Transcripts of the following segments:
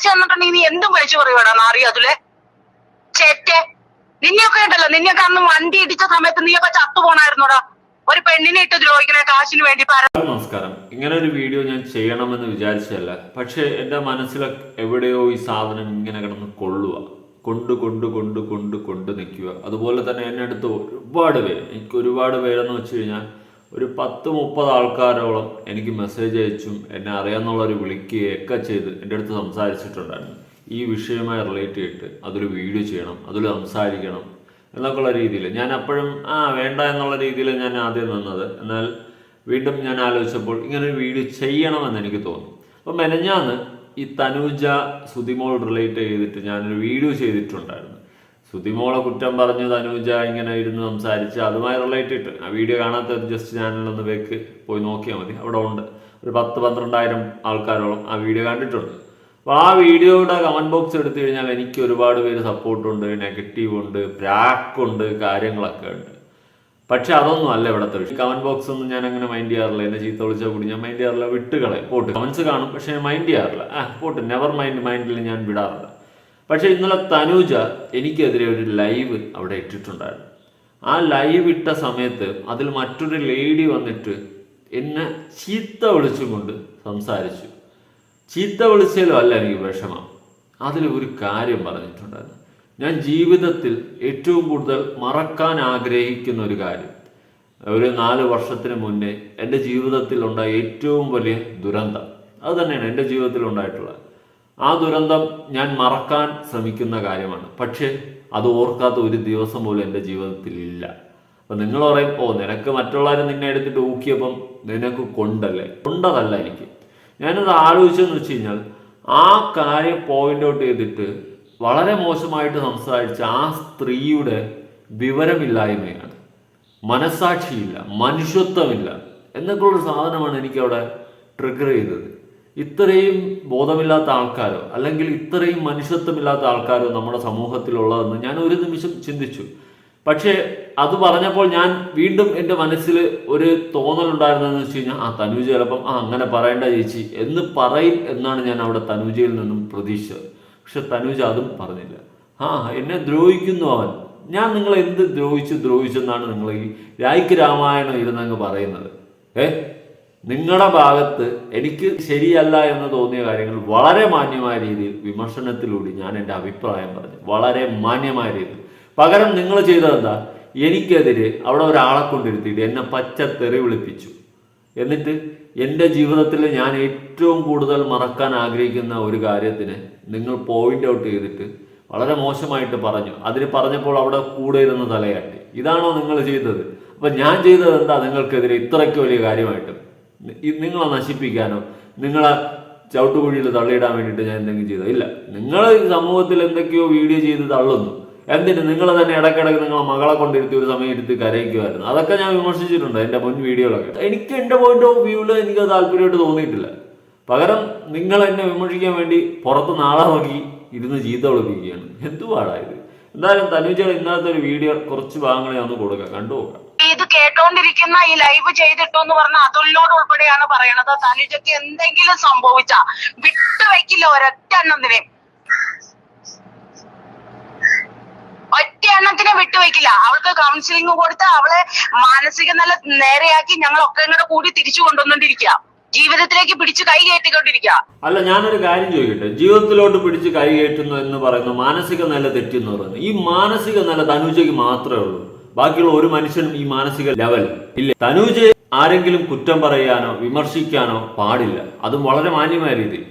കാശ് വന്നിട്ടുണ്ടെങ്കിൽ നീ എന്തും വിളിച്ചു പറയുവാടാ നാറി അതിലെ. ചേറ്റെ നിന്നെയൊക്കെ ഉണ്ടല്ലോ നിന്നെയൊക്കെ അന്ന് വണ്ടി ഇടിച്ച സമയത്ത് നീയൊക്കെ ചത്തു പോണായിരുന്നോടാ. ഒരു പെണ്ണിനെ ഇട്ട് ദ്രോഹിക്കണ കാശിന് വേണ്ടി നമസ്കാരം. ഇങ്ങനെ ഒരു വീഡിയോ ഞാൻ ചെയ്യണമെന്ന് വിചാരിച്ചല്ല പക്ഷെ എന്റെ മനസ്സിലൊക്കെ എവിടെയോ ഈ സാധനം ഇങ്ങനെ കിടന്ന് കൊള്ളുക. കൊണ്ട് കൊണ്ട് കൊണ്ട് കൊണ്ട് കൊണ്ട് നിൽക്കുക. അതുപോലെ തന്നെ എന്നെ അടുത്ത് ഒരുപാട് പേര് എനിക്ക് ഒരുപാട് പേരെന്ന് വെച്ച് കഴിഞ്ഞാൽ ഒരു പത്ത് മുപ്പത് ആൾക്കാരോളം എനിക്ക് മെസ്സേജ് അയച്ചും എന്നെ അറിയാമെന്നുള്ളവർ വിളിക്കുകയൊക്കെ ചെയ്ത് എന്റെ അടുത്ത് സംസാരിച്ചിട്ടുണ്ടായിരുന്നു. ഈ വിഷയവുമായി റിലേറ്റ് ചെയ്തിട്ട് അതൊരു വീഡിയോ ചെയ്യണം അതിൽ സംസാരിക്കണം എന്നൊക്കെയുള്ള രീതിയിൽ ഞാൻ അപ്പോഴും ആ വേണ്ട എന്നുള്ള രീതിയിൽ ഞാൻ ആദ്യം നിന്നത്. എന്നാൽ വീണ്ടും ഞാൻ ആലോചിച്ചപ്പോൾ ഇങ്ങനെ ഒരു വീഡിയോ ചെയ്യണമെന്ന് എനിക്ക് തോന്നി. അപ്പോൾ മെനഞ്ഞാന്ന് ഈ തനൂജ സുതിമോൾ റിലേറ്റ് ചെയ്തിട്ട് ഞാനൊരു വീഡിയോ ചെയ്തിട്ടുണ്ടായിരുന്നു. സുതിമോളെ കുറ്റം പറഞ്ഞു തനൂജ ഇങ്ങനെ ഇരുന്ന് സംസാരിച്ച് അതുമായി റിലേറ്റ് ഇട്ട്. ആ വീഡിയോ കാണാത്ത ജസ്റ്റ് ചാനലൊന്ന് വെക്ക് പോയി നോക്കിയാൽ മതി. അവിടെ ഉണ്ട്. ഒരു പത്ത് പന്ത്രണ്ടായിരം ആൾക്കാരോളം ആ വീഡിയോ കണ്ടിട്ടുണ്ട്. അപ്പോൾ ആ വീഡിയോയുടെ കമന്റ് ബോക്സ് എടുത്തു കഴിഞ്ഞാൽ എനിക്ക് ഒരുപാട് പേര് സപ്പോർട്ടുണ്ട് നെഗറ്റീവ് ഉണ്ട് പ്രാക്കുണ്ട് കാര്യങ്ങളൊക്കെ ഉണ്ട്. പക്ഷെ അതൊന്നും അല്ല ഇവിടുത്തെ വിഷയം കമന്റ് ബോക്സ് ഒന്നും ഞാൻ അങ്ങനെ മൈൻഡ് ചെയ്യാറില്ല. എന്നെ ചീത്ത വിളിച്ചാൽ കൂടി ഞാൻ മൈൻഡ് ചെയ്യാറില്ല. വിട്ടുകളെ പോട്ട്. കമന്റ്സ് കാണും പക്ഷെ മൈൻഡ് ചെയ്യാറില്ല. ആ പോട്ട്. നെവർ മൈൻഡ് മൈൻഡിൽ ഞാൻ വിടാറില്ല. പക്ഷെ ഇന്നലെ തനൂജ എനിക്കെതിരെ ഒരു ലൈവ് അവിടെ ഇട്ടിട്ടുണ്ടായിരുന്നു. ആ ലൈവ് ഇട്ട സമയത്ത് അതിൽ മറ്റൊരു ലേഡി വന്നിട്ട് എന്നെ ചീത്ത വിളിച്ചുകൊണ്ട് സംസാരിച്ചു. ചീത്ത വിളിച്ചാലും അല്ല എനിക്ക് വിഷമം. അതിൽ ഒരു കാര്യം പറഞ്ഞിട്ടുണ്ടായിരുന്നു. ഞാൻ ജീവിതത്തിൽ ഏറ്റവും കൂടുതൽ മറക്കാൻ ആഗ്രഹിക്കുന്ന ഒരു കാര്യം. ഒരു നാല് വർഷത്തിന് മുന്നേ എന്റെ ജീവിതത്തിൽ ഉണ്ടായ ഏറ്റവും വലിയ ദുരന്തം. അത് തന്നെയാണ് എന്റെ ജീവിതത്തിൽ ഉണ്ടായിട്ടുള്ളത് ആ ദുരന്തം ഞാൻ മറക്കാൻ ശ്രമിക്കുന്ന കാര്യമാണ്. പക്ഷേ അത് ഓർക്കാത്ത ഒരു ദിവസം പോലും എന്റെ ജീവിതത്തിൽ ഇല്ല. അപ്പൊ നിങ്ങൾ പറയും ഓ നിനക്ക് മറ്റുള്ളവരെ നിന്നെ എടുത്തിട്ട് ഊക്കിയപ്പം നിനക്ക് കൊണ്ടല്ലേ? കൊണ്ടതല്ല എനിക്ക്. ഞാനത് ആലോചിച്ചെന്ന് വെച്ച് കഴിഞ്ഞാൽ ആ കാര്യം പോയിന്റ് ഔട്ട് ചെയ്തിട്ട് വളരെ മോശമായിട്ട് സംസാരിച്ച ആ സ്ത്രീയുടെ വിവരമില്ലായ്മയാണ്. മനസാക്ഷിയില്ല മനുഷ്യത്വമില്ല എന്നൊക്കെയുള്ള സാധനമാണ് എനിക്കവിടെ ട്രിഗർ ചെയ്തത്. ഇത്രയും ബോധമില്ലാത്ത ആൾക്കാരോ അല്ലെങ്കിൽ ഇത്രയും മനുഷ്യത്വമില്ലാത്ത ആൾക്കാരോ നമ്മുടെ സമൂഹത്തിലുള്ളതെന്ന് ഞാൻ ഒരു നിമിഷം ചിന്തിച്ചു. പക്ഷേ അത് പറഞ്ഞപ്പോൾ ഞാൻ വീണ്ടും എന്റെ മനസ്സിൽ ഒരു തോന്നലുണ്ടായിരുന്നതെന്ന് വെച്ച് കഴിഞ്ഞാൽ ആ തനുജ ചിലപ്പം ആ അങ്ങനെ പറയേണ്ട ചേച്ചി എന്ന് പറയും എന്നാണ് ഞാൻ അവിടെ തനുജയിൽ നിന്നും പ്രതീക്ഷിച്ചത്. പക്ഷെ തനുജ അതും പറഞ്ഞില്ല. ആ എന്നെ ദ്രോഹിക്കുന്നു അവൻ. ഞാൻ നിങ്ങളെ എന്ത് ദ്രോഹിച്ചു ദ്രോഹിച്ചെന്നാണ് നിങ്ങൾ ഈ രാജ്യ രാമായണം ഇരുന്നങ്ങ് പറയുന്നത്? ഏ? നിങ്ങളുടെ ഭാഗത്ത് എനിക്ക് ശരിയല്ല എന്ന് തോന്നിയ കാര്യങ്ങൾ വളരെ മാന്യമായ രീതിയിൽ വിമർശനത്തിലൂടെ ഞാൻ എന്റെ അഭിപ്രായം പറഞ്ഞു. വളരെ മാന്യമായ രീതിയിൽ. പകരം നിങ്ങൾ ചെയ്തത് എന്താ എനിക്കെതിരെ അവിടെ ഒരാളെ കൊണ്ടിരുത്തിയിട്ട് എന്നെ പച്ച തെറി വിളിപ്പിച്ചു. എന്നിട്ട് എന്റെ ജീവിതത്തിൽ ഞാൻ ഏറ്റവും കൂടുതൽ മറക്കാൻ ആഗ്രഹിക്കുന്ന ഒരു കാര്യത്തിന് നിങ്ങൾ പോയിന്റ് ഔട്ട് ചെയ്തിട്ട് വളരെ മോശമായിട്ട് പറഞ്ഞു. അതിന് പറഞ്ഞപ്പോൾ അവിടെ കൂടെ ഇരുന്ന് തലയാട്ടി. ഇതാണോ നിങ്ങൾ ചെയ്തത്? അപ്പം ഞാൻ ചെയ്തത് എന്താ നിങ്ങൾക്കെതിരെ ഇത്രയ്ക്ക് വലിയ കാര്യമായിട്ട്. നിങ്ങളെ നശിപ്പിക്കാനോ നിങ്ങളെ ചവിട്ടുകുഴിയിൽ തള്ളിയിടാൻ വേണ്ടിയിട്ട് ഞാൻ എന്തെങ്കിലും ചെയ്തോ? ഇല്ല. നിങ്ങൾ ഈ സമൂഹത്തിൽ എന്തൊക്കെയോ വീഡിയോ ചെയ്ത് തള്ളുന്നു. എന്തിന്? നിങ്ങൾ തന്നെ ഇടയ്ക്കിടയ്ക്ക് നിങ്ങളെ മകളെ കൊണ്ടിരുത്തി ഒരു സമയം എടുത്ത് കരയിക്കുമായിരുന്നു. അതൊക്കെ ഞാൻ വിമർശിച്ചിട്ടുണ്ട് എന്റെ മുൻ വീഡിയോകളൊക്കെ. എനിക്ക് എന്റെ പോയിന്റ് ഓഫ് വ്യൂവിൽ എനിക്ക് താല്പര്യമായിട്ട് തോന്നിയിട്ടില്ല. പകരം നിങ്ങൾ എന്നെ വിമർശിക്കാൻ വേണ്ടി പുറത്ത് നാളെ നോക്കി ഇരുന്ന് ചീത്ത വിളിപ്പിക്കുകയാണ്. എന്തുവാടായത് എന്തായാലും തനുജയുടെ ഇന്നത്തെ ഒരു വീഡിയോ കുറച്ച് ഭാഗങ്ങളെ ഒന്ന് കൊടുക്കാം. കണ്ടു നോക്കാം. ഇത് കേട്ടോണ്ടിരിക്കുന്ന ഈ ലൈവ് ചെയ്തിട്ടു എന്ന് പറഞ്ഞ അതുലിനോട് ഉൾപ്പെടെയാണ് പറയണത്. തനുജയ്ക്ക് എന്തെങ്കിലും സംഭവിച്ച വിട്ടുവെക്കില്ല ഒരൊറ്റ എണ്ണത്തിനെ. ഒറ്റ എണ്ണത്തിനെ വിട്ടുവെക്കില്ല. അവൾക്ക് കൗൺസിലിംഗ് കൊടുത്ത് അവളെ മാനസിക നില നേരെയാക്കി ഞങ്ങളൊക്കെ ഇങ്ങനെ കൂടി തിരിച്ചു കൊണ്ടുവന്നോണ്ടിരിക്കുക ജീവിതത്തിലേക്ക് പിടിച്ചു കൈ കയറ്റിക്കൊണ്ടിരിക്കുക അല്ല ഞാനൊരു കാര്യം ചോദിക്കട്ടെ? ജീവിതത്തിലോട്ട് പിടിച്ച് കൈ കയറ്റുന്നു എന്ന് പറയുന്ന മാനസിക നില തെറ്റെന്ന് പറയുന്നത്. ഈ മാനസിക നില തനുജയ്ക്ക് മാത്രമേ ഉള്ളൂ. ബാക്കിയുള്ള ഒരു മനുഷ്യനും ഈ മാനസിക ലെവൽ ഇല്ല. തനൂജയെ ആരെങ്കിലും കുറ്റം പറയാനോ വിമർശിക്കാനോ പാടില്ല. അതും വളരെ മാന്യമായ രീതിയിൽ.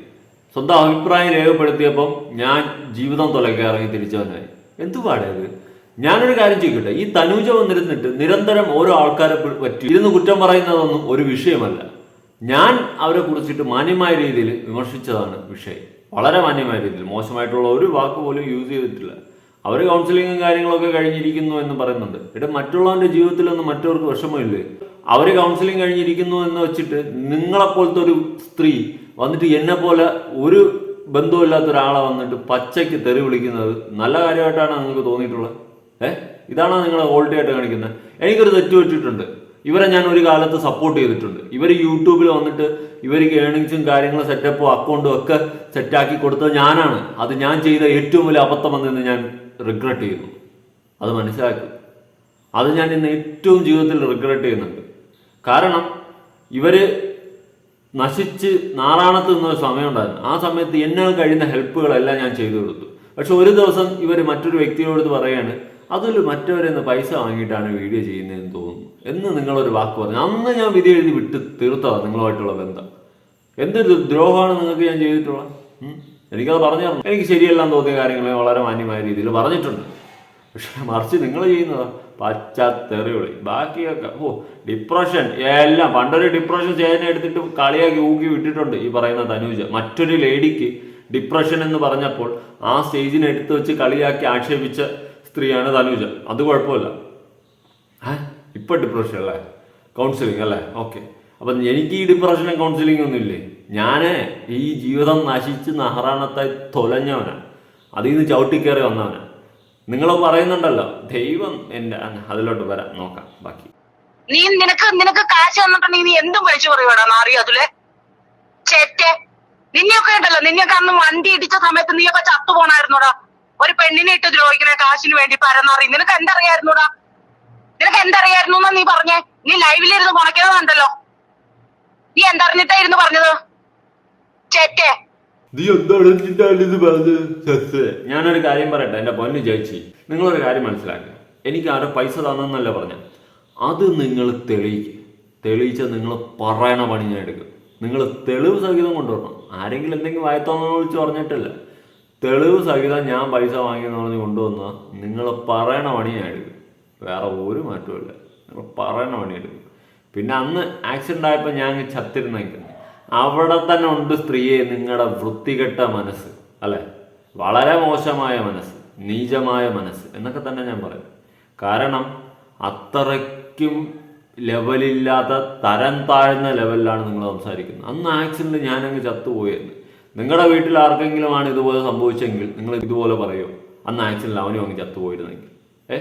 സ്വന്തം അഭിപ്രായം രേഖപ്പെടുത്തിയപ്പം ഞാൻ ജീവിതം തുലയ്ക്ക് ഇറങ്ങി എന്തു പാടേത്? ഞാനൊരു കാര്യം ചോദിക്കട്ടെ. ഈ തനൂജ വന്നിരുന്നിട്ട് നിരന്തരം ഓരോ ആൾക്കാരെ പറ്റി ഇരുന്ന് കുറ്റം പറയുന്നതൊന്നും ഒരു വിഷയമല്ല. ഞാൻ അവരെ കുറിച്ചിട്ട് മാന്യമായ രീതിയിൽ വിമർശിച്ചതാണ് വിഷയം. വളരെ മാന്യമായ രീതിയിൽ. മോശമായിട്ടുള്ള ഒരു വാക്ക് പോലും യൂസ് ചെയ്തിട്ടില്ല. അവർ കൗൺസിലിങ്ങും കാര്യങ്ങളൊക്കെ കഴിഞ്ഞിരിക്കുന്നു എന്ന് പറയുന്നുണ്ട്. ഇവിടെ മറ്റുള്ളവന്റെ ജീവിതത്തിലൊന്നും മറ്റവർക്ക് വിഷമമില്ലേ? അവർ കൗൺസിലിംഗ് കഴിഞ്ഞിരിക്കുന്നു എന്ന് വെച്ചിട്ട് നിങ്ങളെപ്പോലത്തെ ഒരു സ്ത്രീ വന്നിട്ട് എന്നെ പോലെ ഒരു ബന്ധമില്ലാത്ത ഒരാളെ വന്നിട്ട് പച്ചയ്ക്ക് തെറി വിളിക്കുന്നത് നല്ല കാര്യമായിട്ടാണ് നിങ്ങൾക്ക് തോന്നിയിട്ടുള്ളത്? ഏഹ് ഇതാണോ നിങ്ങൾ ഓൾഡി ആയിട്ട് കാണിക്കുന്നത്? എനിക്കൊരു തെറ്റ് പറ്റിയിട്ടുണ്ട്. ഇവരെ ഞാൻ ഒരു കാലത്ത് സപ്പോർട്ട് ചെയ്തിട്ടുണ്ട്. ഇവർ യൂട്യൂബിൽ വന്നിട്ട് ഇവർക്ക് ഏണിങ്സും കാര്യങ്ങളും സെറ്റപ്പും അക്കൗണ്ടും ഒക്കെ സെറ്റാക്കി കൊടുത്തത് ഞാനാണ്. അത് ഞാൻ ചെയ്ത ഏറ്റവും വലിയ അബദ്ധമെന്ന് ഞാൻ റിഗ്രറ്റ് ചെയ്യുന്നു. അത് മനസ്സിലാക്കി. അത് ഞാൻ ഇന്ന് ഏറ്റവും ജീവിതത്തിൽ റിഗ്രറ്റ് ചെയ്യുന്നുണ്ട്. കാരണം ഇവർ നശിച്ച് നാറാണത്ത് നിന്ന ഒരു സമയമുണ്ടായിരുന്നു ആ സമയത്ത് എന്നാൽ കഴിയുന്ന ഹെൽപ്പുകളെല്ലാം ഞാൻ ചെയ്തു കൊടുത്തു. പക്ഷെ ഒരു ദിവസം ഇവർ മറ്റൊരു വ്യക്തിയോട് പറയാണ് അതിൽ മറ്റവരെ നിന്ന് പൈസ വാങ്ങിയിട്ടാണ് വീഡിയോ ചെയ്യുന്നതെന്ന് തോന്നുന്നു. എന്ന് നിങ്ങളൊരു വാക്ക് പറഞ്ഞു. അന്ന് ഞാൻ വിധി എഴുതി വിട്ട് തീർത്തതാണ് നിങ്ങളുമായിട്ടുള്ള ബന്ധം. എന്തൊരു ദ്രോഹമാണ് നിങ്ങൾക്ക് ഞാൻ ചെയ്തിട്ടുള്ളത്? എനിക്കത് പറഞ്ഞു തന്നു എനിക്ക് ശരിയെല്ലാം തോന്നിയ കാര്യങ്ങൾ വളരെ മാന്യമായ രീതിയിൽ പറഞ്ഞിട്ടുണ്ട്. പക്ഷെ മറിച്ച് നിങ്ങൾ ചെയ്യുന്നതാ പച്ച തെറിവിളി ബാക്കിയൊക്കെ ഓ ഡിപ്രഷൻ എല്ലാം പണ്ടൊരു ഡിപ്രഷൻ ചേന എടുത്തിട്ട് കളിയാക്കി ഊക്കി വിട്ടിട്ടുണ്ട് ഈ പറയുന്ന തനൂജ. മറ്റൊരു ലേഡിക്ക് ഡിപ്രഷൻ എന്ന് പറഞ്ഞപ്പോൾ ആ സ്റ്റേജിനെ എടുത്തു വെച്ച് കളിയാക്കി ആക്ഷേപിച്ച സ്ത്രീയാണ് തനൂജ. അത് കുഴപ്പമില്ല. ഇപ്പൊ ഡിപ്രഷൻ അല്ലേ? കൗൺസിലിംഗ് അല്ലേ? ഓക്കെ അപ്പം എനിക്ക് ഈ ഡിപ്രഷനും കൗൺസിലിംഗ് ഒന്നും ഇല്ലേ? ഞാൻ ഈ ജീവിതം നശിച്ച് നഹറാണത്തെ തൊലഞ്ഞവനാണ് അതിൽ നിന്ന് ചവിട്ടിക്കയറി വന്നവനാണ് നിങ്ങൾ പറയുന്നുണ്ടല്ലോ ദൈവം എന്റെ അതിലോട്ട് വരാം നോക്കാം ബാക്കി. നീ നിനക്ക് നിനക്ക് കാശ് തന്നിട്ടുണ്ടെങ്കിൽ നീ എന്തും വിളിച്ചു പറയുവാടാ നാറി അതിലെ? ചേറ്റെ നിന്നെയൊക്കെ ഉണ്ടല്ലോ നിന്നെയൊക്കെ അന്ന് വണ്ടി ഇടിച്ച സമയത്ത് നീയൊക്കെ ചത്തു പോണായിരുന്നോടാ ഒരു പെണ്ണിനെ ഇട്ട് ദ്രോഹിക്കണ കാശിന് വേണ്ടി പരന്നറി. നിനക്ക് എന്തറിയായിരുന്നോടാ? നിനക്ക് എന്തറിയായിരുന്നു നീ പറഞ്ഞേ? നീ ലൈവിലിരുന്ന് മുണയ്ക്കുന്നതുണ്ടല്ലോ നീ എന്തറിഞ്ഞിട്ടായിരുന്നു പറഞ്ഞത്? ചേറ്റെ നീ ഇത് പറഞ്ഞത് ഞാനൊരു കാര്യം പറയട്ടെ എന്റെ പൊന്നു ചേച്ചി നിങ്ങളൊരു കാര്യം മനസ്സിലാക്കുക എനിക്ക് ആരോ പൈസ തന്നെന്നല്ല പറഞ്ഞ. അത് നിങ്ങൾ തെളിയിക്കുക തെളിയിച്ച നിങ്ങൾ പറയണ പണി ഞാൻ എടുക്കും. നിങ്ങൾ തെളിവ് സഹിതം കൊണ്ടുവരണം. ആരെങ്കിലും എന്തെങ്കിലും വായത്തോന്നു വിളിച്ച് പറഞ്ഞിട്ടില്ല. തെളിവ് സഹിതം ഞാൻ പൈസ വാങ്ങിയെന്ന് പറഞ്ഞ് കൊണ്ടുവന്നാൽ നിങ്ങൾ പറയണ പണി ഞാൻ എടുക്കും. വേറെ ഒരു മാറ്റവുമില്ല നിങ്ങൾ പറയണ പണി എടുക്കും. പിന്നെ അന്ന് ആക്സിഡന്റ് ആയപ്പോൾ ഞാൻ ചത്തിരുന്നെങ്കിൽ അവിടെ തന്നെ ഉണ്ട് സ്ത്രീയെ നിങ്ങളുടെ വൃത്തികെട്ട മനസ്സ് അല്ലേ? വളരെ മോശമായ മനസ്സ് നീചമായ മനസ്സ് എന്നൊക്കെ തന്നെ ഞാൻ പറയും. കാരണം അത്രയ്ക്കും ലെവലില്ലാത്ത തരം താഴ്ന്ന ലെവലിലാണ് നിങ്ങൾ സംസാരിക്കുന്നത്. അന്ന് ആക്സിഡന്റ് ഞാനങ്ങ് ചത്തുപോയെന്ന് നിങ്ങളുടെ വീട്ടിൽ ആർക്കെങ്കിലും ആണ് ഇതുപോലെ സംഭവിച്ചെങ്കിൽ നിങ്ങൾ ഇതുപോലെ പറയുമോ അന്ന് ആക്സിഡന്റ് അവനും അങ്ങ് ചത്തുപോയിരുന്നെങ്കിൽ. ഏ?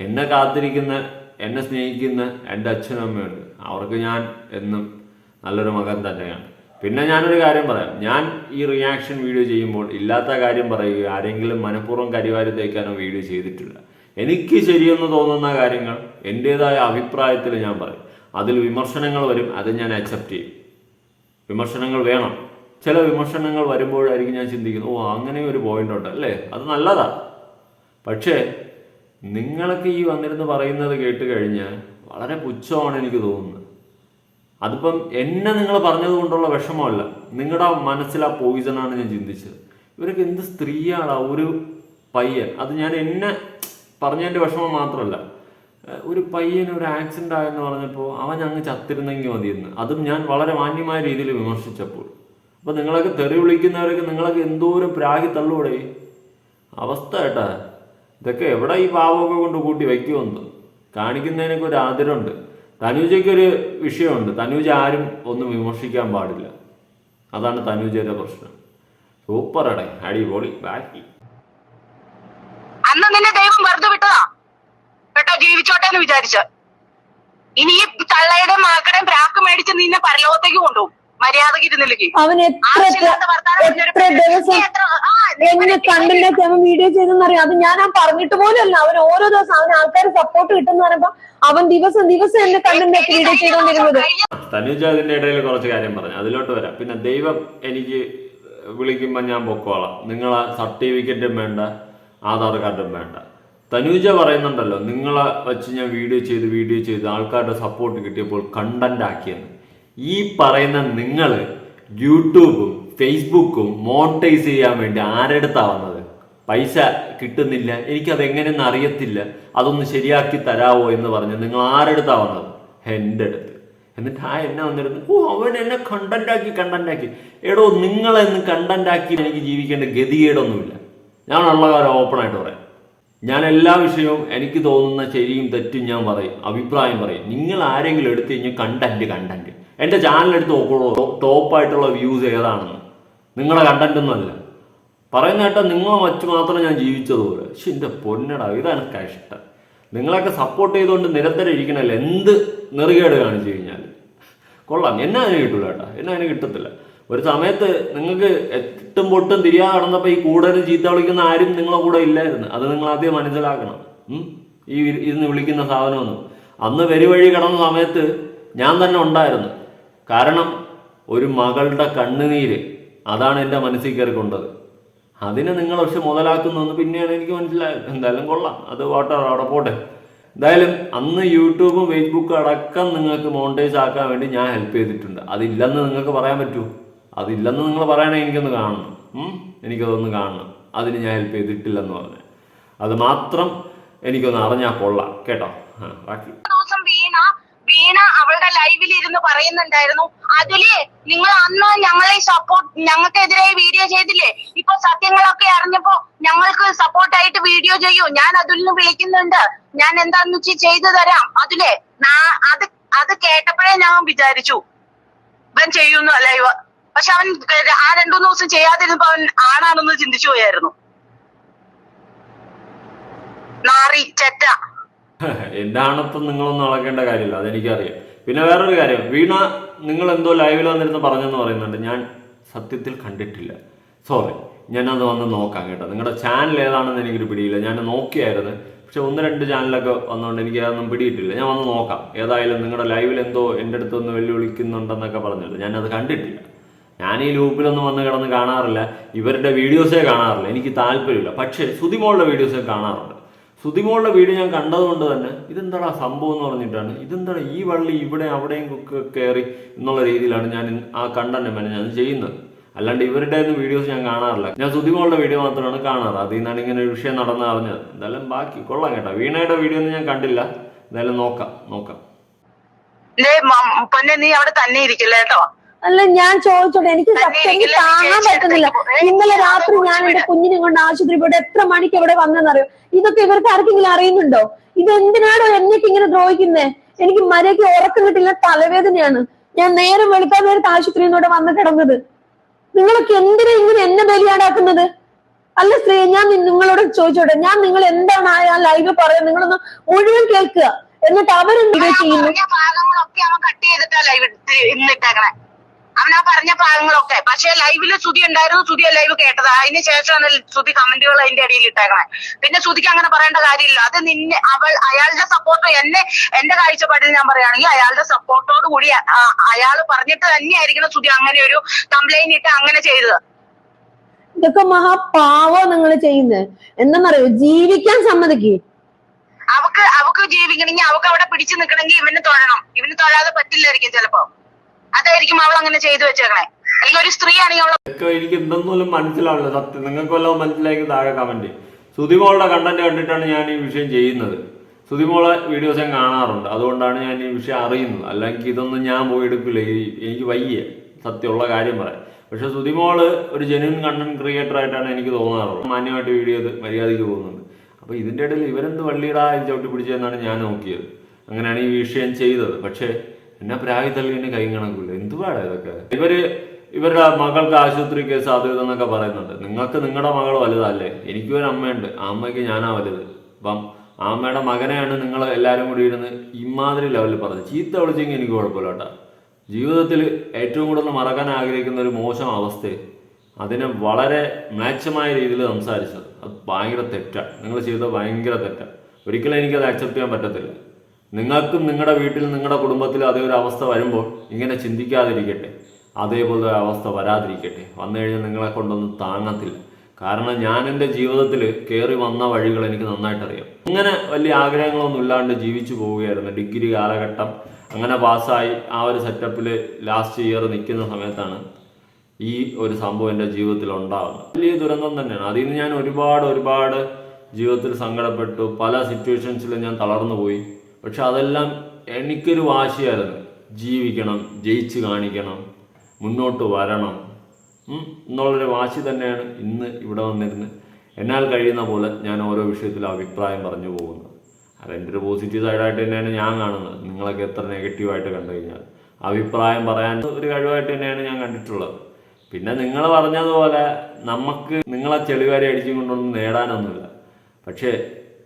എന്നെ കാത്തിരിക്കുന്ന എന്നെ സ്നേഹിക്കുന്ന എന്റെ അച്ഛനും അമ്മയുണ്ട് അവർക്ക് ഞാൻ എന്നും നല്ലൊരു മകൻ തന്നെയാണ്. പിന്നെ ഞാനൊരു കാര്യം പറയാം. ഞാൻ ഈ റിയാക്ഷൻ വീഡിയോ ചെയ്യുമ്പോൾ ഇല്ലാത്ത കാര്യം പറയുക ആരെങ്കിലും മനഃപൂർവം കരിവാരി തേക്കാനോ വീഡിയോ ചെയ്തിട്ടില്ല. എനിക്ക് ശരിയെന്ന് തോന്നുന്ന കാര്യങ്ങൾ എന്റെതായ അഭിപ്രായത്തിൽ ഞാൻ പറയും. അതിൽ വിമർശനങ്ങൾ വരും അത് ഞാൻ അക്സെപ്റ്റ് ചെയ്യും. വിമർശനങ്ങൾ വേണം. ചില വിമർശനങ്ങൾ വരുമ്പോഴായിരിക്കും ഞാൻ ചിന്തിക്കുന്നത് ഓ അങ്ങനെ ഒരു പോയിന്റ് ഉണ്ട് അല്ലേ? അത് നല്ലതാണ് പക്ഷേ നിങ്ങളൊക്കെ ഈ വന്നിരുന്ന് പറയുന്നത് കേട്ട് കഴിഞ്ഞാൽ വളരെ പുച്ഛമാണ് എനിക്ക് തോന്നുന്നത്. അതിപ്പം എന്നെ നിങ്ങൾ പറഞ്ഞത് കൊണ്ടുള്ള വിഷമമല്ല. നിങ്ങളുടെ മനസ്സിൽ ആ പോയിസണാണ് ഞാൻ ചിന്തിച്ചത്. ഇവരൊക്കെ എന്ത് സ്ത്രീയാണ് ഒരു പയ്യൻ. അത് ഞാൻ എന്നെ പറഞ്ഞതിന്റെ വിഷമം മാത്രമല്ല. ഒരു പയ്യന് ഒരു ആക്സിഡന്റ് ആയെന്ന് പറഞ്ഞപ്പോൾ അവൻ അങ്ങ് ചത്തിരുന്നെങ്കിൽ മതിയെന്ന്. അതും ഞാൻ വളരെ മാന്യമായ രീതിയിൽ വിമർശിച്ചപ്പോൾ. അപ്പോൾ നിങ്ങളൊക്കെ തെറി വിളിക്കുന്നവരൊക്കെ നിങ്ങളൊക്കെ എന്തോരം പ്രാഗി തള്ളൂടെ അവസ്ഥ കേട്ടാ ഇതൊക്കെ എവിടെ ഈ പാവമൊക്കെ കൊണ്ട് കൂട്ടി വയ്ക്കുമെന്ന്. കാണിക്കുന്നതിനൊക്കെ ഒരു ആദരമുണ്ട് തനൂജയ്ക്ക് ഒരു വിഷയമുണ്ട്. തനൂജ ആരും ഒന്നും വിമർശിക്കാൻ പാടില്ല. അതാണ് തനൂജയുടെ പ്രശ്നം. സൂപ്പർ അടേ. അടിപൊളി. ബാക്കി. അന്ന് നിന്നെ ദൈവം വെറുതെ വിട്ടതാ. കേട്ടോ ജീവിച്ചോട്ടെ എന്ന് വിചാരിച്ച്. ഇനി ഈ തള്ളയുടെയും മാക്കടേയും പ്രാക്ക് മേടിച്ച് നിന്നെ പരലോകത്തേക്ക് കൊണ്ടുപോകും. അവൻ എത്ര. ദിവസം എന്നെ അവൻ വീഡിയോ ചെയ്തെന്നറിയാം? അത് ഞാൻ ആ പറഞ്ഞിട്ട് പോലും അവൻ ഓരോ ദിവസം അവന് ആൾക്കാർ സപ്പോർട്ട് കിട്ടുന്ന പറയുമ്പോ അവൻ ദിവസം ദിവസം എന്നെ കണ്ടില്ലാത്ത വീഡിയോ ചെയ്തോണ്ടിരുന്നത്. കഴിഞ്ഞ തനുജ അതിന്റെ ഇടയിൽ കുറച്ച് കാര്യം പറഞ്ഞു. അതിലോട്ട് വരാം. പിന്നെ ദൈവം എനിക്ക് വിളിക്കുമ്പോ ഞാൻ പൊക്കോളാം. നിങ്ങളെ സർട്ടിഫിക്കറ്റും വേണ്ട ആധാർ കാർഡും വേണ്ട. തനൂജ പറയുന്നുണ്ടല്ലോ നിങ്ങളെ വെച്ച് ഞാൻ വീഡിയോ ചെയ്ത് വീഡിയോ ചെയ്ത് ആൾക്കാരുടെ സപ്പോർട്ട് കിട്ടിയപ്പോൾ കണ്ടന്റ് ആക്കിയെന്ന്. ഈ പറയുന്ന നിങ്ങൾ യൂട്യൂബും ഫേസ്ബുക്കും മോണിറ്റൈസ് ചെയ്യാൻ വേണ്ടി ആരെടുത്താ വന്നത് പൈസ കിട്ടുന്നില്ല എനിക്കത് എങ്ങനെയെന്ന് അറിയത്തില്ല അതൊന്ന് ശരിയാക്കി തരാവോ എന്ന് പറഞ്ഞ് നിങ്ങൾ ആരെടുത്താ വന്നത് എന്റെ അടുത്ത്. എന്നിട്ട് ആ എന്നെ വന്നിരുന്നു ഓ അവൻ എന്നെ കണ്ടന്റാക്കി കണ്ടന്റാക്കി എടോ നിങ്ങളെന്ന് കണ്ടന്റാക്കി എനിക്ക് ജീവിക്കേണ്ട ഗതികേടൊന്നുമില്ല. ഞാൻ ഉള്ള ഓപ്പൺ ആയിട്ട് പറയാം. ഞാൻ എല്ലാ വിഷയവും എനിക്ക് തോന്നുന്ന ശരിയും തെറ്റും ഞാൻ പറയും അഭിപ്രായം പറയും. നിങ്ങൾ ആരെങ്കിലും എടുത്തു കഴിഞ്ഞാൽ കണ്ടന്റ് കണ്ടന്റ് എന്റെ ചാനൽ എടുത്ത് നോക്കണോ ടോപ്പായിട്ടുള്ള വ്യൂസ് ഏതാണെന്ന്. നിങ്ങളുടെ കണ്ടന്റ് ഒന്നുമല്ല പറയുന്ന കേട്ടോ നിങ്ങളെ വച്ച് മാത്രം ഞാൻ ജീവിച്ചതുപോലെ. പക്ഷെ എന്റെ പൊന്നടാ ഇതാണ് കഷ്ടം. നിങ്ങളൊക്കെ സപ്പോർട്ട് ചെയ്തുകൊണ്ട് നിരന്തരം ഇരിക്കണല്ലേ? എന്ത് നെറുകേട് കാണിച്ചു കഴിഞ്ഞാൽ? കൊള്ളാം. എന്നെ അതിന് കിട്ടില്ല കേട്ടോ. എന്നെ അതിന് കിട്ടത്തില്ല. ഒരു സമയത്ത് നിങ്ങൾക്ക് എട്ടും പൊട്ടും തിരിയാതെ നടന്നപ്പോൾ ഈ കൂടുതൽ ചീത്ത വിളിക്കുന്ന ആരും നിങ്ങളെ കൂടെ ഇല്ലായിരുന്നു. അത് നിങ്ങൾ ആദ്യം മനസ്സിലാക്കണം. ഈ ഇന്ന് വിളിക്കുന്ന സാധനമൊന്നും. അന്ന് വെരുവഴി കിടന്ന സമയത്ത് ഞാൻ തന്നെ ഉണ്ടായിരുന്നു. കാരണം ഒരു മകളുടെ കണ്ണുനീര് അതാണ് എന്റെ മനസ്സിൽ കയറി കൊണ്ടത് അതിനെ നിങ്ങൾ പക്ഷെ മുതലാക്കുന്നതെന്ന് പിന്നെയാണ് എനിക്ക് മനസ്സിലായത്. എന്തായാലും കൊള്ളാം. അത് വാട്ടർ അവിടെ പോട്ടെ. എന്തായാലും അന്ന് യൂട്യൂബും ഫേസ്ബുക്കും അടക്കം നിങ്ങൾക്ക് മോണിറ്റൈസ് ആക്കാൻ വേണ്ടി ഞാൻ ഹെൽപ്പ് ചെയ്തിട്ടുണ്ട്. അതില്ലെന്ന് നിങ്ങൾക്ക് പറയാൻ പറ്റുമോ അതില്ലെന്ന് നിങ്ങൾ പറയണേ എനിക്കൊന്ന് കാണണം? എനിക്കതൊന്ന് കാണണം. അതിന് ഞാൻ ഹെൽപ്പ് ചെയ്തിട്ടില്ലെന്ന് പറഞ്ഞു. അത് മാത്രം എനിക്കൊന്ന് അറിഞ്ഞാൽ കൊള്ളാം. കേട്ടോ? ബാക്കി. വീണ അവളുടെ ലൈവിൽ ഇരുന്ന് പറയുന്നുണ്ടായിരുന്നു. അതിൽ നിങ്ങൾ അന്ന് ഞങ്ങളെ സപ്പോർട്ട് ഞങ്ങൾക്കെതിരെ വീഡിയോ ചെയ്തില്ലേ? ഇപ്പൊ സത്യങ്ങളൊക്കെ അറിഞ്ഞപ്പോ ഞങ്ങൾക്ക് സപ്പോർട്ടായിട്ട് വീഡിയോ ചെയ്യൂ. ഞാൻ അതിലിന് വിളിക്കുന്നുണ്ട്. ഞാൻ എന്താന്ന് വെച്ച് ചെയ്തു തരാം. അതിലെ അത് അത് കേട്ടപ്പോഴേ ഞാൻ വിചാരിച്ചു ഇവൻ ചെയ്യുന്നു ലൈവ് പക്ഷെ അവൻ ആ രണ്ടു മൂന്ന് ദിവസം ചെയ്യാതിരുന്നപ്പോ അവൻ ആണാണെന്ന് ചിന്തിച്ചു പോയായിരുന്നു. നാറി ചെറ്റ. ആണത്വം നിങ്ങളൊന്നും അളക്കേണ്ട കാര്യമില്ല അതെനിക്കറിയാം. പിന്നെ വേറൊരു കാര്യം വീണ നിങ്ങൾ എന്തോ ലൈവിൽ വന്നിരുന്ന് പറഞ്ഞെന്ന് പറയുന്നുണ്ട് ഞാൻ സത്യത്തിൽ കണ്ടിട്ടില്ല. സോറി ഞാനത് വന്ന് നോക്കാം കേട്ടോ. നിങ്ങളുടെ ചാനൽ ഏതാണെന്ന് എനിക്കൊരു പിടിയില്ല. ഞാൻ നോക്കിയായിരുന്നു പക്ഷെ ഒന്ന് രണ്ട് ചാനലൊക്കെ വന്നുകൊണ്ട് എനിക്ക് അതൊന്നും പിടിയിട്ടില്ല. ഞാൻ വന്ന് നോക്കാം ഏതായാലും നിങ്ങളുടെ ലൈവിൽ എന്തോ എന്റെ അടുത്തൊന്ന് വെല്ലുവിളിക്കുന്നുണ്ടെന്നൊക്കെ പറഞ്ഞില്ല ഞാനത് കണ്ടിട്ടില്ല. ഞാൻ ഈ ലൂപ്പിലൊന്നും വന്ന് കിടന്ന് കാണാറില്ല. ഇവരുടെ വീഡിയോസേ കാണാറില്ല. എനിക്ക് താല്പര്യമില്ല. പക്ഷേ സുതിമോളുടെ വീഡിയോസേ കാണാറുണ്ട്. സുതിമോളുടെ വീഡിയോ ഞാൻ കണ്ടതുകൊണ്ട് തന്നെ ഇതെന്താടാ സംഭവം എന്ന് പറഞ്ഞിട്ടാണ് ഇതെന്താടാ ഈ വള്ളി ഇവിടെ അവിടെയും കയറി എന്നുള്ള രീതിയിലാണ് ഞാൻ ആ കണ്ടന്റ് ഞാൻ ചെയ്യുന്നത്. അല്ലാണ്ട് ഇവരുടെ വീഡിയോസ് ഞാൻ കാണാറില്ല. ഞാൻ സുതിമോളുടെ വീഡിയോ മാത്രമാണ് കാണാറ്. അതിൽ നിന്നാണ് ഇങ്ങനെ ഒരു വിഷയം നടന്ന് അറിഞ്ഞത്. എന്തായാലും ബാക്കി കൊള്ളാം കേട്ടോ. വീണയുടെ വീഡിയോ ഒന്നും ഞാൻ കണ്ടില്ല. എന്തായാലും നോക്കാം നോക്കാം. പൊന്നെ നീ അവിടെ തന്നെ ഇരിക്കില്ല കേട്ടോ? അല്ല ഞാൻ ചോദിച്ചോട്ടെ എനിക്ക് സത്യം എനിക്ക് താങ്ങാൻ പറ്റുന്നില്ല. ഇന്നലെ രാത്രി ഞാൻ എന്റെ കുഞ്ഞിനെ കൊണ്ട് ആശുപത്രി പോയിട്ട് എത്ര മണിക്ക് ഇവിടെ വന്നെന്നറിയോ? ഇതൊക്കെ ഇവർക്ക് ആർക്കെങ്കിലും അറിയുന്നുണ്ടോ? ഇത് എന്തിനാണോ എന്നൊക്കെ ഇങ്ങനെ ദ്രോഹിക്കുന്നേ? എനിക്ക് മര്യാദയ്ക്ക് ഉറക്കം കിട്ടില്ല തലവേദനയാണ്. ഞാൻ നേരം വെളുക്കാൻ നേരത്തെ ആശുപത്രിയിൽ നിന്നോടെ വന്ന് കിടന്നത്. നിങ്ങളൊക്കെ എന്തിനാ ഇങ്ങനെ എന്നെ ബലിയാടാക്കുന്നത്? അല്ല സ്ത്രീ ഞാൻ നിങ്ങളോട് ചോദിച്ചോട്ടെ ഞാൻ നിങ്ങൾ എന്താണ് ആ ലൈവ് പറയുന്നത്? നിങ്ങളൊന്ന് മുഴുവൻ കേൾക്കുക. എന്നിട്ട് അവരെന്ത് ചെയ്യുന്നു? അവൻ ആ പറഞ്ഞ ഭാഗങ്ങളൊക്കെ. പക്ഷെ ലൈവിൽ ശ്രുതി ഉണ്ടായിരുന്നു. ശ്രുതി ലൈവ് കേട്ടത്. അതിന് ശേഷമാണ് ശ്രുതി കമന്റുകൾ അതിന്റെ അടിയിൽ ഇട്ടേക്കണേ. പിന്നെ ശ്രുതിക്ക് അങ്ങനെ പറയേണ്ട കാര്യമില്ല. അത് നിന്നെ അവൾ അയാളുടെ സപ്പോർട്ട് എന്നെ എന്റെ കാഴ്ചപ്പാടിൽ ഞാൻ പറയുകയാണെങ്കിൽ അയാളുടെ സപ്പോർട്ടോട് കൂടി അയാൾ പറഞ്ഞിട്ട് തന്നെയായിരിക്കണം ശ്രുതി അങ്ങനെ ഒരു കംപ്ലൈന്റ് ഇട്ട് അങ്ങനെ ചെയ്തത്. ഇതൊക്കെ മഹാപാവോ നിങ്ങൾ ചെയ്യുന്നത് എന്തെന്നറിയോ? ജീവിക്കാൻ സമ്മതിക്കേ. അവക്ക് അവക്ക് ജീവിക്കണമെങ്കിൽ അവക്ക് അവിടെ പിടിച്ചു നിൽക്കണമെങ്കിൽ ഇവന് തൊഴണം. ഇവന് തൊഴാതെ പറ്റില്ലായിരിക്കും ചിലപ്പോ. അതായിരിക്കും അവൾ അങ്ങനെ ചെയ്തു വെച്ചേക്കണേ. അല്ലെങ്കിൽ ഒരു സ്ത്രീ ആണെങ്കിൽ അവൾ എനിക്ക് എന്തെന്നോലും മനസ്സിലാവില്ല. സത്യം നിങ്ങൾക്ക് വല്ലതും മനസ്സിലാക്കി താഴെ കമന്റ് സുതിമോളുടെ കണ്ടന്റ് കണ്ടിട്ടാണ് ഞാൻ ഈ വിഷയം ചെയ്യുന്നത്. സുതിമോളെ വീഡിയോസ് ഞാൻ കാണാറുണ്ട്. അതുകൊണ്ടാണ് ഞാൻ ഈ വിഷയം അറിയുന്നത്. അല്ലെങ്കിൽ ഇതൊന്നും ഞാൻ പോയി എടുക്കില്ല. എനിക്ക് വയ്യ. സത്യമുള്ള കാര്യം പറയാം. പക്ഷെ സുതിമോൾ ഒരു ജെനുവിൻ കണ്ടന്റ് ക്രിയേറ്റർ ആയിട്ടാണ് എനിക്ക് തോന്നാറുള്ളത്. മാന്യമായിട്ട് വീഡിയോ മര്യാദയ്ക്ക് പോകുന്നുണ്ട്. അപ്പോൾ ഇതിന്റെ ഇടയിൽ ഇവരെന്ത് വള്ളിയിടാ ചവിട്ടി പിടിച്ചതെന്നാണ് ഞാൻ നോക്കിയത്. അങ്ങനെയാണ് ഈ വിഷയം ചെയ്തത്. പക്ഷേ എന്നെ പ്രായ തള്ളി എന്നെ കൈ കണക്കില്ല എന്തുപാടാ ഇതൊക്കെ? ഇവർ ഇവരുടെ മകൾക്ക് ആശുപത്രി കേസ് അത് ഇതെന്നൊക്കെ പറയുന്നുണ്ട്. നിങ്ങൾക്ക് നിങ്ങളുടെ മകൾ വലുതല്ലേ? എനിക്കും ഒരു അമ്മയുണ്ട്. ആ അമ്മയ്ക്ക് ഞാനാ വലുത്. അപ്പം ആ അമ്മയുടെ മകനെയാണ് നിങ്ങൾ എല്ലാവരും കൂടി ഇരുന്ന് ഇമാതിരി ലെവലിൽ പറഞ്ഞത്. ചീത്ത വിളിച്ചെങ്കിൽ എനിക്ക് കുഴപ്പമില്ല കേട്ടോ. ജീവിതത്തിൽ ഏറ്റവും കൂടുതൽ മറക്കാൻ ആഗ്രഹിക്കുന്ന ഒരു മോശം അവസ്ഥയെ അതിനെ വളരെ മ്ലേച്ഛമായ രീതിയിൽ സംസാരിച്ചത്. അത് ഭയങ്കര തെറ്റാണ് നിങ്ങൾ ചെയ്തത് ഭയങ്കര തെറ്റാണ് ഒരിക്കലും എനിക്കത് ആക്സെപ്റ്റ് ചെയ്യാൻ പറ്റത്തില്ല. നിങ്ങൾക്കും നിങ്ങളുടെ വീട്ടിൽ നിങ്ങളുടെ കുടുംബത്തിൽ അതേ ഒരു അവസ്ഥ വരുമ്പോൾ ഇങ്ങനെ ചിന്തിക്കാതിരിക്കട്ടെ. അതേപോലെ അവസ്ഥ വരാതിരിക്കട്ടെ. വന്നു കഴിഞ്ഞാൽ നിങ്ങളെ കൊണ്ടൊന്നും താങ്ങത്തില്ല. കാരണം ഞാൻ എന്റെ ജീവിതത്തിൽ കയറി വന്ന വഴികൾ എനിക്ക് നന്നായിട്ട് അറിയാം ഇങ്ങനെ വലിയ ആഗ്രഹങ്ങളൊന്നും ഇല്ലാണ്ട് ജീവിച്ചു പോവുകയായിരുന്നു. ഡിഗ്രി കാലഘട്ടം അങ്ങനെ പാസ്സായി ആ ഒരു സെറ്റപ്പിൽ ലാസ്റ്റ് ഇയർ നിൽക്കുന്ന സമയത്താണ് ഈ ഒരു സംഭവം എന്റെ ജീവിതത്തിൽ ഉണ്ടാകുന്നത് വലിയ ദുരന്തം തന്നെയാണ്. അതിൽ നിന്ന് ഞാൻ ഒരുപാട് ഒരുപാട് ജീവിതത്തിൽ സങ്കടപ്പെട്ടു. പല സിറ്റുവേഷൻസിലും ഞാൻ തളർന്നു പോയി. പക്ഷെ അതെല്ലാം എനിക്കൊരു വാശിയായിരുന്നു. ജീവിക്കണം ജയിച്ച് കാണിക്കണം മുന്നോട്ട് വരണം. എന്നുള്ളൊരു വാശി തന്നെയാണ് ഇന്ന് ഇവിടെ വന്നിരുന്ന് എന്നാൽ കഴിയുന്ന പോലെ ഞാൻ ഓരോ വിഷയത്തിലും അഭിപ്രായം പറഞ്ഞു പോകുന്നത്. അത് എന്റെ ഒരു പോസിറ്റീവ് സൈഡായിട്ട് തന്നെയാണ് ഞാൻ കാണുന്നത്. നിങ്ങളൊക്കെ എത്ര നെഗറ്റീവായിട്ട് കണ്ടു കഴിഞ്ഞാൽ. അഭിപ്രായം പറയാൻ ഒരു കഴിവായിട്ട് തന്നെയാണ് ഞാൻ കണ്ടിട്ടുള്ളത്. പിന്നെ നിങ്ങൾ പറഞ്ഞതുപോലെ നമുക്ക് നിങ്ങളെ ചെളിവാരി അടിച്ചും കൊണ്ടൊന്നും നേടാനൊന്നുമില്ല. പക്ഷേ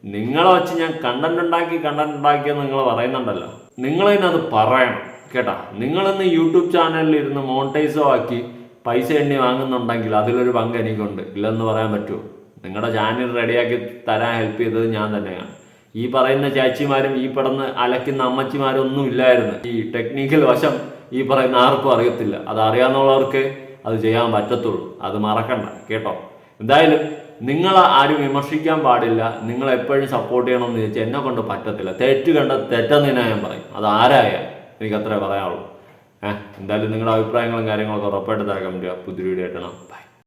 നിങ്ങളെ വെച്ച് ഞാൻ കണ്ടന്റ് ഉണ്ടാക്കി കണ്ടന്റ് ഉണ്ടാക്കിയെന്ന് നിങ്ങൾ പറയുന്നുണ്ടല്ലോ. നിങ്ങൾ അത് പറയണം കേട്ടാ? നിങ്ങളിന്ന് യൂട്യൂബ് ചാനലിൽ ഇരുന്ന് മോണിറ്റൈസോ ആക്കി പൈസ എണ്ണി വാങ്ങുന്നുണ്ടെങ്കിൽ അതിലൊരു പങ്ക് എനിക്കുണ്ട്. ഇല്ലെന്ന് പറയാൻ പറ്റുമോ നിങ്ങളുടെ ചാനൽ റെഡിയാക്കി തരാൻ ഹെൽപ്പ് ചെയ്തത് ഞാൻ തന്നെയാണ്. ഈ പറയുന്ന ചേച്ചിമാരും ഈ പടന്ന് അലക്കുന്ന അമ്മച്ചിമാരും ഒന്നും ഇല്ലായിരുന്നു. ഈ ടെക്നിക്കൽ വശം ഈ പറയുന്ന ആർക്കും അറിയത്തില്ല. അത് അറിയാവുന്നവർക്ക് അത് ചെയ്യാൻ പറ്റത്തുള്ളൂ. അത് മറക്കണ്ട കേട്ടോ? എന്തായാലും നിങ്ങൾ ആരും വിമർശിക്കാൻ പാടില്ല. നിങ്ങൾ എപ്പോഴും സപ്പോർട്ട് ചെയ്യണമെന്ന് ചോദിച്ചാൽ എന്നെ കൊണ്ട് പറ്റത്തില്ല. തെറ്റ് കണ്ട തെറ്റെന്ന് തന്നെ ഞാൻ പറയും. അത് ആരായാൽ എനിക്ക് അത്രേ പറയാനുള്ളൂ. ഏഹ് എന്തായാലും നിങ്ങളുടെ അഭിപ്രായങ്ങളും കാര്യങ്ങളൊക്കെ ഉറപ്പായിട്ട് തരാൻ പറ്റുക പുതിയ വീഡിയോ ആയിട്ടാണ് ബൈ